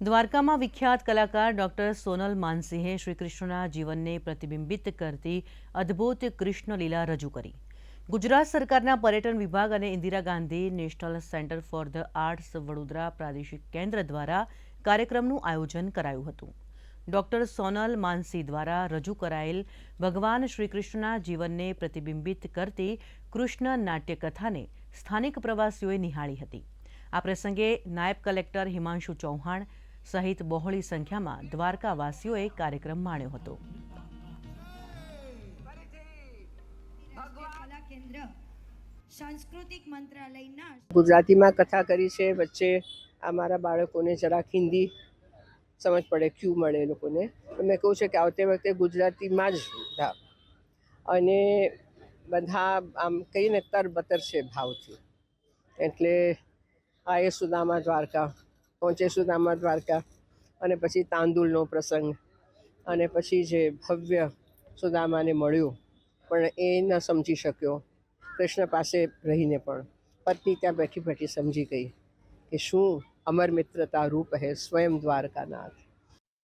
દ્વારકામાં વિખ્યાત કલાકાર ડોક્ટર સોનલ માનસિંહે શ્રીકૃષ્ણના જીવનને પ્રતિબિંબિત કરતી અદ્ભુત કૃષ્ણલીલા રજૂ કરી. ગુજરાત સરકારના પર્યટન વિભાગ અને Indira Gandhi national centre for the arts Vadodara પ્રાદેશિક કેન્દ્ર દ્વારા કાર્યક્રમનું આયોજન કરાયું હતું. ડોક્ટર સોનલ માનસી દ્વારા રજૂ કરાયેલ ભગવાન શ્રીકૃષ્ણના જીવનને પ્રતિબિંબિત કરતી કૃષ્ણ નાટ્યકથાને સ્થાનિક પ્રવાસીઓએ નિહાળી હતી. આ પ્રસંગે નાયબ કલેક્ટર હિમાંશુ ચૌહાણ સહિત બહોળી સંખ્યામાં દ્વારકાવાસીઓએ કાર્યક્રમ માણ્યો હતો. સાંસ્કૃતિક મંત્રાલયના ગુજરાતીમાં કથા કરી છે, વચ્ચે અમારા બાળકોને જરાક હિન્દી સમજ પડે, ક્યુ મળે એ લોકોને. તો મેં કહું છે કે આવતી વખતે ગુજરાતીમાં જ બધા અને બધા આમ કહીને તરબતર છે ભાવથી. એટલે આ એ સુદામા દ્વારકા પહોંચે સુદામા દ્વારકા. અને પછી તાંદુલનો પ્રસંગ. અને પછી જે ભવ્ય સુદામાને મળ્યું. પણ એ ન સમજી શક્યો. કૃષ્ણ પાસે રહીને પણ. પત્ની ત્યાં બેઠી બેઠી સમજી ગઈ કે શું અમર મિત્રતા રૂપ હે સ્વયં દ્વારકાનાથ.